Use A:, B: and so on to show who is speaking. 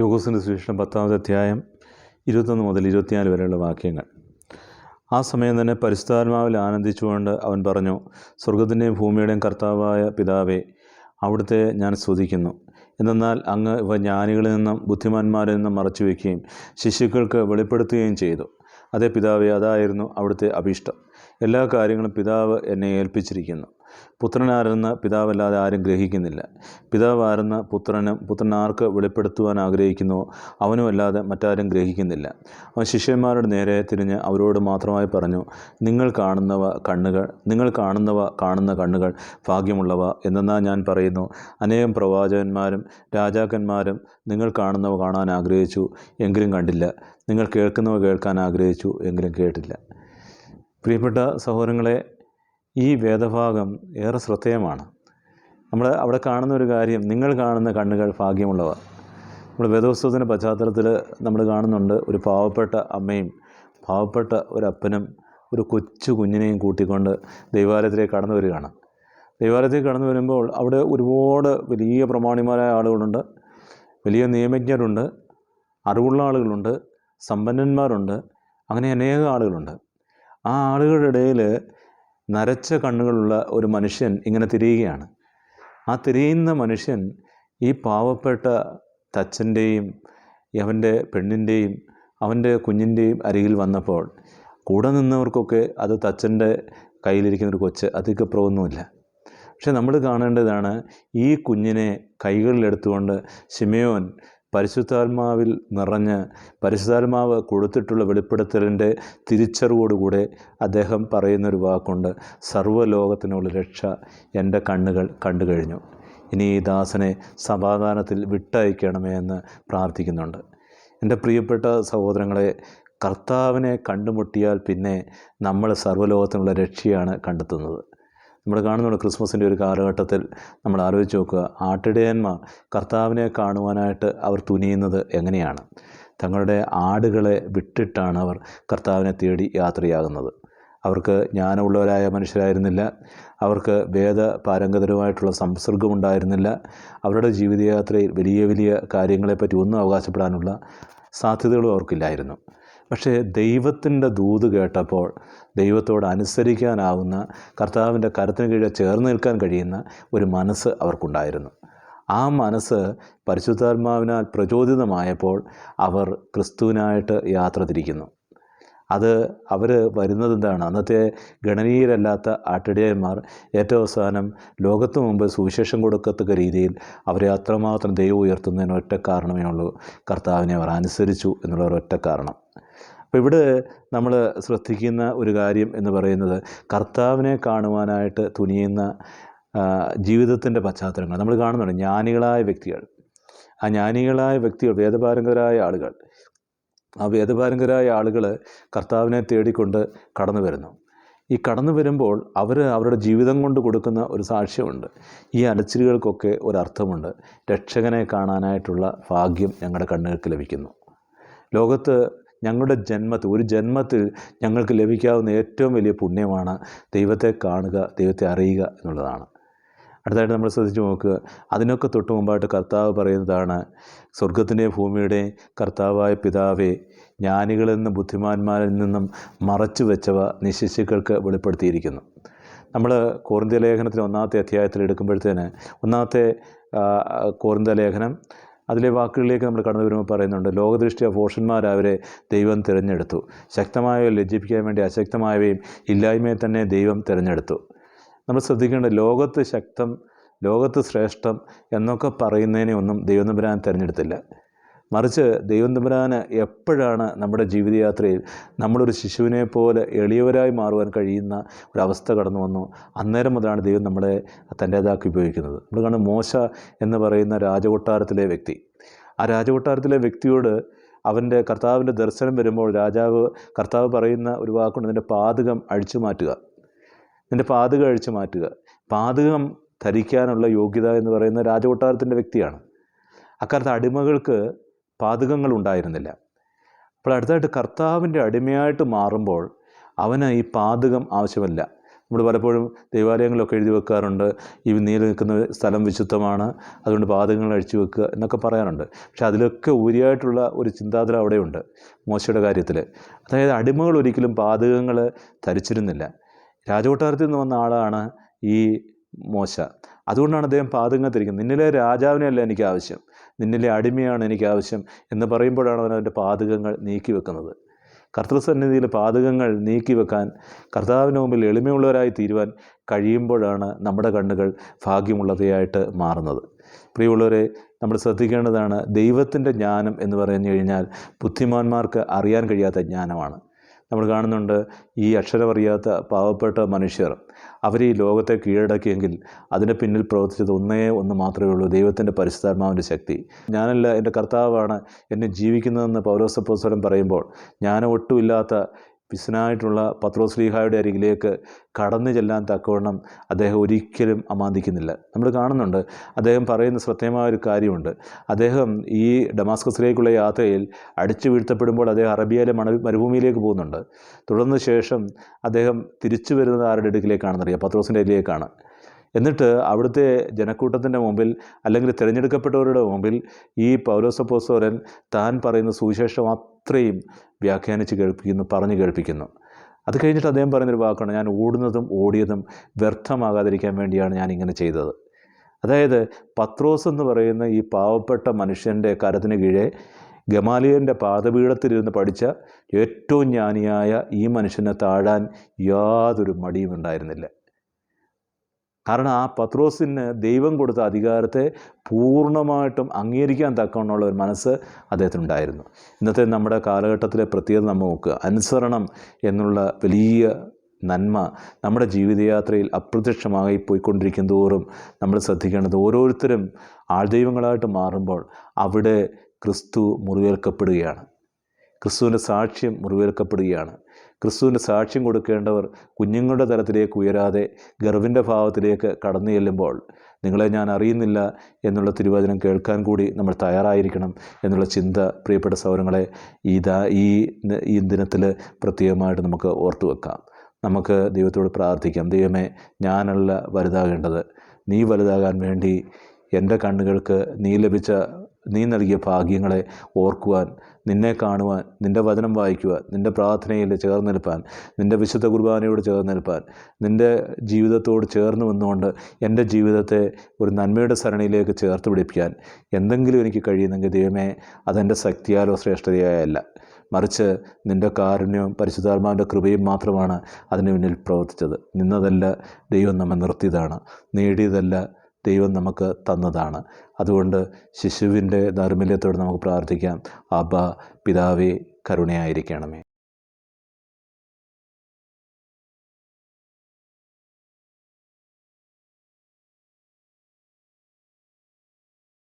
A: ലൂക്കോസിന്റെ സുവിശേഷം പത്താമത്തെ അധ്യായം ഇരുപത്തൊന്ന് മുതൽ ഇരുപത്തിനാല് വരെയുള്ള വാക്യങ്ങൾ. ആ സമയം തന്നെ പരിശുദ്ധാത്മാവിൽ ആനന്ദിച്ചുകൊണ്ട് അവൻ പറഞ്ഞു സ്വർഗത്തിന്റെയും ഭൂമിയുടെയും കർത്താവായ പിതാവേ അവിടുത്തെ ഞാൻ സ്തുതിക്കുന്നു. എന്നാൽ അങ്ങ് ഇവ ജ്ഞാനികളിൽ നിന്നും ബുദ്ധിമാന്മാരിൽ നിന്നും മറച്ചു വയ്ക്കുകയും ശിശുക്കൾക്ക് വെളിപ്പെടുത്തുകയും ചെയ്തു. അതേ പിതാവെ അതായിരുന്നു അവിടുത്തെ അഭീഷ്ടം. എല്ലാ കാര്യങ്ങളും പിതാവ് എന്നെ ഏൽപ്പിച്ചിരിക്കുന്നു. പുത്രനാരെന്ന് പിതാവല്ലാതെ ആരും ഗ്രഹിക്കുന്നില്ല. പിതാവ് ആരെന്ന് പുത്രനും പുത്രൻ ആർക്ക് വെളിപ്പെടുത്തുവാൻ ആഗ്രഹിക്കുന്നു അവനും അല്ലാതെ മറ്റാരും ഗ്രഹിക്കുന്നില്ല. അവൻ ശിഷ്യന്മാരുടെ നേരെ തിരിഞ്ഞ് അവരോട് മാത്രമായി പറഞ്ഞു നിങ്ങൾ കാണുന്നവ കണ്ണുകൾ നിങ്ങൾ കാണുന്നവ കാണുന്ന കണ്ണുകൾ ഭാഗ്യമുള്ളവ എന്തെന്നാ ഞാൻ പറയുന്നു. അനേകം പ്രവാചകന്മാരും രാജാക്കന്മാരും നിങ്ങൾ കാണുന്നവ കാണാൻ ആഗ്രഹിച്ചു എങ്കിലും കണ്ടില്ല. നിങ്ങൾ കേൾക്കുന്നവ കേൾക്കാൻ ആഗ്രഹിച്ചു എങ്കിലും കേട്ടില്ല. പ്രിയപ്പെട്ട സഹോദരങ്ങളെ ഈ വേദഭാഗം ഏറെ ശ്രദ്ധേയമാണ്. നമ്മൾ അവിടെ കാണുന്ന ഒരു കാര്യം നിങ്ങൾ കാണുന്ന കണ്ണുകൾ ഭാഗ്യമുള്ളവ. നമ്മൾ വേദോത്സവത്തിന്റെ പശ്ചാത്തലത്തിൽ നമ്മൾ കാണുന്നുണ്ട് ഒരു പാവപ്പെട്ട അമ്മയും പാവപ്പെട്ട ഒരു അപ്പനും ഒരു കൊച്ചു കുഞ്ഞിനെയും കൂട്ടിക്കൊണ്ട് ദൈവാലയത്തിലേക്ക് കടന്നു വരികയാണ്. ദൈവാലയത്തിലേക്ക് കടന്നു വരുമ്പോൾ അവിടെ ഒരുപാട് വലിയ പ്രമാണിമാരായ ആളുകളുണ്ട് വലിയ നിയമജ്ഞരുണ്ട് അറിവുള്ള ആളുകളുണ്ട് സമ്പന്നന്മാരുണ്ട് അങ്ങനെ അനേകം ആളുകളുണ്ട്. ആ ആളുകളുടെ ഇടയിൽ നരച്ച കണ്ണുകളുള്ള ഒരു മനുഷ്യൻ ഇങ്ങനെ തിരിയുകയാണ്. ആ തിരിയുന്ന മനുഷ്യൻ ഈ പാവപ്പെട്ട തച്ചന്റെയും അവന്റെ പെണ്ണിന്റെയും അവന്റെ കുഞ്ഞിന്റെയും അരികിൽ വന്നപ്പോൾ കൂടെ നിന്നവർക്കൊക്കെ അത് തച്ചന്റെ കയ്യിലിരിക്കുന്ന ഒരു കൊച്ച് അതിക്കപ്പുറമൊന്നുമില്ല പക്ഷെ നമ്മൾ കാണേണ്ടതാണ് ഈ കുഞ്ഞിനെ കൈകളിലെടുത്തുകൊണ്ട് ശിമയോൻ പരിശുദ്ധാത്മാവിൽ നിറഞ്ഞ് പരിശുദ്ധാത്മാവ് കൊടുത്തിട്ടുള്ള വെളിപ്പെടുത്തലിന്റെ തിരിച്ചറിവോടുകൂടെ അദ്ദേഹം പറയുന്നൊരു വാക്കുണ്ട് സർവലോകത്തിനുള്ള രക്ഷ എന്റെ കണ്ണുകൾ കണ്ടു കഴിഞ്ഞു ഇനി ഈ ദാസനെ സമാധാനത്തിൽ വിട്ടയക്കണമേ എന്ന് പ്രാർത്ഥിക്കുന്നുണ്ട്. എന്റെ പ്രിയപ്പെട്ട സഹോദരങ്ങളെ കർത്താവിനെ കണ്ടുമുട്ടിയാൽ പിന്നെ നമ്മൾ സർവലോകത്തിനുള്ള രക്ഷയാണ് കണ്ടെത്തുന്നത്. നമ്മൾ കാണുന്നുണ്ട് ക്രിസ്മസിന്റെ ഒരു കാലഘട്ടത്തിൽ നമ്മൾ ആലോചിച്ച് നോക്കുക. ആട്ടിടയന്മാർ കർത്താവിനെ കാണുവാനായിട്ട് അവർ തുനിയുന്നത് എങ്ങനെയാണ്? തങ്ങളുടെ ആടുകളെ വിട്ടിട്ടാണ് അവർ കർത്താവിനെ തേടി യാത്രയാകുന്നത്. അവർക്ക് ജ്ഞാനമുള്ളവരായ മനുഷ്യരായിരുന്നില്ല. അവർക്ക് വേദ പാരംഗതരുമായിട്ടുള്ള സംസർഗമുണ്ടായിരുന്നില്ല. അവരുടെ ജീവിതയാത്രയിൽ വലിയ വലിയ കാര്യങ്ങളെപ്പറ്റി ഒന്നും അവകാശപ്പെടാനുള്ള സാധ്യതകളും അവർക്കില്ലായിരുന്നു. പക്ഷേ ദൈവത്തിന്റെ ദൂത് കേട്ടപ്പോൾ ദൈവത്തോട് അനുസരിക്കാനാവുന്ന കർത്താവിന്റെ കരത്തിന് കീഴിൽ ചേർന്ന് നിൽക്കാൻ കഴിയുന്ന ഒരു മനസ്സ് അവർക്കുണ്ടായിരുന്നു. ആ മനസ്സ് പരിശുദ്ധാത്മാവിനാൽ പ്രചോദിതമായപ്പോൾ അവർ ക്രിസ്തുവിനായിട്ട് യാത്ര തിരിക്കുന്നു. അത് അവർ വരുന്നത് എന്താണ്? അന്നത്തെ ഗണനീയരല്ലാത്ത ആട്ടിടയന്മാർ ഏറ്റവും അവസാനം ലോകത്ത് മുമ്പ് സുവിശേഷം കൊടുക്കത്തക്ക രീതിയിൽ അവരെ അത്രമാത്രം ദൈവം ഉയർത്തുന്നതിന് ഒറ്റ കാരണമേ ഉള്ളൂ. കർത്താവിനെ അവർ അനുസരിച്ചു എന്നുള്ള ഒരൊറ്റ കാരണം. അപ്പോൾ ഇവിടെ നമ്മൾ ശ്രദ്ധിക്കുന്ന ഒരു കാര്യം എന്ന് പറയുന്നത് കർത്താവിനെ കാണുവാനായിട്ട് തുനിയുന്ന ജീവിതത്തിന്റെ പശ്ചാത്തലങ്ങൾ. നമ്മൾ കാണുന്നുണ്ട് ജ്ഞാനികളായ വ്യക്തികൾ. ആ ജ്ഞാനികളായ വ്യക്തികൾ വേദപാരംഗരായ ആളുകൾ ആ വേദപാരംഗരായ ആളുകൾ കർത്താവിനെ തേടിക്കൊണ്ട് കടന്നു വരുന്നു. ഈ കടന്നു വരുമ്പോൾ അവർ അവരുടെ ജീവിതം കൊണ്ട് കൊടുക്കുന്ന ഒരു സാക്ഷ്യമുണ്ട്. ഈ അലച്ചിലുകൾക്കൊക്കെ ഒരർത്ഥമുണ്ട് രക്ഷകനെ കാണാനായിട്ടുള്ള ഭാഗ്യം ഞങ്ങളുടെ കണ്ണുകൾക്ക് ലഭിക്കുന്നു. ലോകത്ത് ഞങ്ങളുടെ ജന്മത്തിൽ ഒരു ജന്മത്തിൽ ഞങ്ങൾക്ക് ലഭിക്കാവുന്ന ഏറ്റവും വലിയ പുണ്യമാണ് ദൈവത്തെ കാണുക ദൈവത്തെ അറിയുക എന്നുള്ളതാണ്. അടുത്തായിട്ട് നമ്മൾ ശ്രദ്ധിച്ച് നോക്കുക. അതിനൊക്കെ തൊട്ട് മുമ്പായിട്ട് കർത്താവ് പറയുന്നതാണ് സ്വർഗത്തിന്റെയും ഭൂമിയുടെയും കർത്താവായ പിതാവെ ജ്ഞാനികളിൽ നിന്നും ബുദ്ധിമാന്മാരിൽ നിന്നും മറച്ചു വെച്ചവ നിശിശുക്കൾക്ക് വെളിപ്പെടുത്തിയിരിക്കുന്നു. നമ്മൾ കോറിന്ത്യ ലേഖനത്തിൽ ഒന്നാമത്തെ അധ്യായത്തിൽ എടുക്കുമ്പോഴത്തേന് ഒന്നാമത്തെ കോറിന്ത്യ ലേഖനം അതിലെ വാക്കുകളിലേക്ക് നമ്മൾ കടന്നു വരുമ്പോൾ പറയുന്നുണ്ട് ലോകദൃഷ്ടിയ പോഷന്മാരവരെ ദൈവം തിരഞ്ഞെടുത്തു. ശക്തമായവയെ ലജ്ജിപ്പിക്കാൻ വേണ്ടി അശക്തമായവയും ഇല്ലായ്മയെ തന്നെ ദൈവം തിരഞ്ഞെടുത്തു. നമ്മൾ ശ്രദ്ധിക്കേണ്ട ലോകത്ത് ശക്തം ലോകത്ത് ശ്രേഷ്ഠം എന്നൊക്കെ പറയുന്നതിനെ ഒന്നും ദൈവം തമ്പുരാൻ തിരഞ്ഞെടുത്തില്ല. മറിച്ച് ദൈവം തമ്പുരാന് എപ്പോഴാണ് നമ്മുടെ ജീവിതയാത്രയിൽ നമ്മളൊരു ശിശുവിനെ പോലെ എളിയവരായി മാറുവാൻ കഴിയുന്ന ഒരവസ്ഥ കടന്നു വന്നു? അന്നേരം മുതലാണ് ദൈവം നമ്മളെ തന്റേതാക്കി ഉപയോഗിക്കുന്നത്. നമ്മൾ കാണുന്ന മോശ എന്ന് പറയുന്ന രാജകൊട്ടാരത്തിലെ വ്യക്തി. ആ രാജകൊട്ടാരത്തിലെ വ്യക്തിയോട് അവന്റെ കർത്താവിന്റെ ദർശനം വരുമ്പോൾ രാജാവ് കർത്താവ് പറയുന്ന ഒരു വാക്കുണ്ട് നിന്റെ പാതകം അഴിച്ചു മാറ്റുക. നിന്റെ പാതകം അഴിച്ചു മാറ്റുക. പാതകം ധരിക്കാനുള്ള യോഗ്യത എന്ന് പറയുന്ന രാജകൊട്ടാരത്തിന്റെ വ്യക്തിയാണ്. അക്കാലത്ത് അടിമകൾക്ക് പാതകങ്ങൾ ഉണ്ടായിരുന്നില്ല അപ്പോൾ അടുത്തായിട്ട് കർത്താവിന്റെ അടിമയായിട്ട് മാറുമ്പോൾ അവന് ഈ പാതകം ആവശ്യമല്ല. നമ്മൾ പലപ്പോഴും ദൈവാലയങ്ങളിലൊക്കെ എഴുതി വെക്കാറുണ്ട് ഈ നീല നിൽക്കുന്ന സ്ഥലം വിശുദ്ധമാണ് അതുകൊണ്ട് പാതകങ്ങൾ അഴിച്ചു വെക്കുക എന്നൊക്കെ പറയാറുണ്ട്. പക്ഷെ അതിലൊക്കെ ഊരിയായിട്ടുള്ള ഒരു ചിന്താധാര അവിടെയുണ്ട് മോശയുടെ കാര്യത്തിൽ. അതായത് അടിമകൾ ഒരിക്കലും പാതകങ്ങൾ ധരിച്ചിരുന്നില്ല. രാജകൊട്ടാരത്തിൽ നിന്ന് വന്ന ആളാണ് ഈ മോശ. അതുകൊണ്ടാണ് അദ്ദേഹം പാതകങ്ങൾ തിരിക്കുന്നത് നിന്നിലെ രാജാവിനെയല്ല എനിക്ക് ആവശ്യം. നിന്നിലെ അടിമയാണ് എനിക്ക് ആവശ്യം എന്ന് പറയുമ്പോഴാണ് അവൻ അവന്റെ പാതകങ്ങൾ നീക്കി വെക്കുന്നത്. കർത്തൃസന്നിധിയിൽ പാതകങ്ങൾ നീക്കി വെക്കാൻ കർത്താവിന് മുമ്പിൽ എളിമയുള്ളവരായി തീരുവാൻ കഴിയുമ്പോഴാണ് നമ്മുടെ കണ്ണുകൾ ഭാഗ്യമുള്ളവയായിട്ട് മാറുന്നത്. പ്രിയമുള്ളവരെ നമ്മൾ ശ്രദ്ധിക്കേണ്ടതാണ് ദൈവത്തിന്റെ ജ്ഞാനം എന്ന് പറഞ്ഞു കഴിഞ്ഞാൽ ബുദ്ധിമാന്മാർക്ക് അറിയാൻ കഴിയാത്ത ജ്ഞാനമാണ്. നമ്മൾ കാണുന്നുണ്ട് ഈ അക്ഷരമറിയാത്ത പാവപ്പെട്ട മനുഷ്യർ. അവർ ഈ ലോകത്തെ കീഴടക്കിയെങ്കിൽ അതിന് പിന്നിൽ പ്രവർത്തിച്ചത് ഒന്നേ ഒന്ന് മാത്രമേ ഉള്ളൂ ദൈവത്തിന്റെ പരിശുദ്ധാത്മാവിന്റെ ശക്തി. ഞാനല്ല എന്റെ കർത്താവാണ് എന്നെ ജീവിക്കുന്നതെന്ന് പൗരോസപ്പോസ്വരം പറയുമ്പോൾ ഞാൻ ഒട്ടുമില്ലാത്ത പിശനായിട്ടുള്ള പത്രോസ്ലീഹായുടെ അരികിലേക്ക് കടന്നു ചെല്ലാൻ തക്കവണ്ണം അദ്ദേഹം ഒരിക്കലും അമാന്തിക്കുന്നില്ല. നമ്മൾ കാണുന്നുണ്ട് അദ്ദേഹം പറയുന്ന ശ്രദ്ധേയമായ ഒരു കാര്യമുണ്ട്. അദ്ദേഹം ഈ ഡമാസ്കസിലേക്കുള്ള യാത്രയിൽ അടിച്ചു വീഴ്ത്തപ്പെടുമ്പോൾ അദ്ദേഹം അറബിയയിലെ മണ മരുഭൂമിയിലേക്ക് പോകുന്നുണ്ട്. തുടർന്ന് ശേഷം അദ്ദേഹം തിരിച്ചു വരുന്നത് ആരുടെ അടുക്കിലേക്കാണെന്നറിയാം? പത്രോസിന്റെ അരികിലേക്കാണ്. എന്നിട്ട് അവിടുത്തെ ജനക്കൂട്ടത്തിന്റെ മുമ്പിൽ അല്ലെങ്കിൽ തിരഞ്ഞെടുക്കപ്പെട്ടവരുടെ മുമ്പിൽ ഈ പൗലോസപ്പോസോരൻ താൻ പറയുന്ന സുവിശേഷം അത്രയും വ്യാഖ്യാനിച്ച് കേൾപ്പിക്കുന്നു പറഞ്ഞു കേൾപ്പിക്കുന്നു. അത് കഴിഞ്ഞിട്ട് അദ്ദേഹം പറയുന്നൊരു വാക്കാണ് ഞാൻ ഓടുന്നതും ഓടിയതും വ്യർത്ഥമാകാതിരിക്കാൻ വേണ്ടിയാണ് ഞാൻ ഇങ്ങനെ ചെയ്തത്. അതായത് പത്രോസ് എന്ന് പറയുന്ന ഈ പാവപ്പെട്ട മനുഷ്യന്റെ കരത്തിന് കീഴേ ഗമാലിയന്റെ പാദപീഠത്തിലിരുന്ന് പഠിച്ച ഏറ്റവും ജ്ഞാനിയായ ഈ മനുഷ്യനെ താഴാൻ യാതൊരു മടിയും ഉണ്ടായിരുന്നില്ല കാരണം ആ പത്രോസിന് ദൈവം കൊടുത്ത അധികാരത്തെ പൂർണമായിട്ടും അംഗീകരിക്കാൻ തക്കവണ്ണമുള്ള ഒരു മനസ്സ് അദ്ദേഹത്തിനുണ്ടായിരുന്നു. ഇന്നത്തെ നമ്മുടെ കാലഘട്ടത്തിലെ പ്രത്യേകത നമ്മൾ നോക്കുക. അനുസരണം എന്നുള്ള വലിയ നന്മ നമ്മുടെ ജീവിതയാത്രയിൽ അപ്രത്യക്ഷമായി പോയിക്കൊണ്ടിരിക്കും തോറും നമ്മൾ ശ്രദ്ധിക്കേണ്ടത് ഓരോരുത്തരും ആൾദൈവങ്ങളായിട്ട് മാറുമ്പോൾ അവിടെ ക്രിസ്തു മുറിവേൽക്കപ്പെടുകയാണ്. ക്രിസ്തുവിന്റെ സാക്ഷ്യം മുറിവേൽക്കപ്പെടുകയാണ്. ക്രിസ്തുവിന്റെ സാക്ഷ്യം കൊടുക്കേണ്ടവർ കുഞ്ഞുങ്ങളുടെ തരത്തിലേക്ക് ഉയരാതെ ഗർവിന്റെ ഭാവത്തിലേക്ക് കടന്നു ചെല്ലുമ്പോൾ നിങ്ങളെ ഞാൻ അറിയുന്നില്ല എന്നുള്ള തിരുവചനം കേൾക്കാൻ കൂടി നമ്മൾ തയ്യാറായിരിക്കണം എന്നുള്ള ചിന്ത പ്രിയപ്പെട്ട സൗരങ്ങളെ ദാ ഈ ഈ ദിനത്തിൽ പ്രത്യേകമായിട്ട് നമുക്ക് ഓർത്തു വെക്കാം. നമുക്ക് ദൈവത്തോട് പ്രാർത്ഥിക്കാം. ദൈവമേ ഞാനല്ല വലുതാകേണ്ടത്. നീ വലുതാകാൻ വേണ്ടി എന്റെ കണ്ണുകൾക്ക് നീ ലഭിച്ച നീ നൽകിയ ഭാഗ്യങ്ങളെ ഓർക്കുവാൻ നിന്നെ കാണുവാൻ നിന്റെ വചനം വായിക്കുവാൻ നിന്റെ പ്രാർത്ഥനയിൽ ചേർന്ന് നിൽപ്പാൻ നിന്റെ വിശുദ്ധ കുർബാനയോട് ചേർന്ന് നിൽപ്പാൻ നിന്റെ ജീവിതത്തോട് ചേർന്ന് വന്നുകൊണ്ട് എന്റെ ജീവിതത്തെ ഒരു നന്മയുടെ സരണിയിലേക്ക് ചേർത്ത് പിടിപ്പിക്കാൻ എന്തെങ്കിലും എനിക്ക് കഴിയുന്നെങ്കിൽ ദൈവമേ അതെന്റെ ശക്തിയാലോ ശ്രേഷ്ഠതയായല്ല മറിച്ച് നിന്റെ കാരുണ്യവും പരിശുദ്ധാത്മാവിന്റെ കൃപയും മാത്രമാണ് അതിന് മുന്നിൽ പ്രവർത്തിച്ചത്. നിന്നതല്ല ദൈവം നമ്മെ നിർത്തിയതാണ്. നേടിയതല്ല ദൈവം നമുക്ക് തന്നതാണ്. അതുകൊണ്ട് ശിശുവിന്റെ ദാർമല്യത്തോടെ നമുക്ക് പ്രാർത്ഥിക്കാം. അബ പിതാവേ കരുണയായിരിക്കണമേ.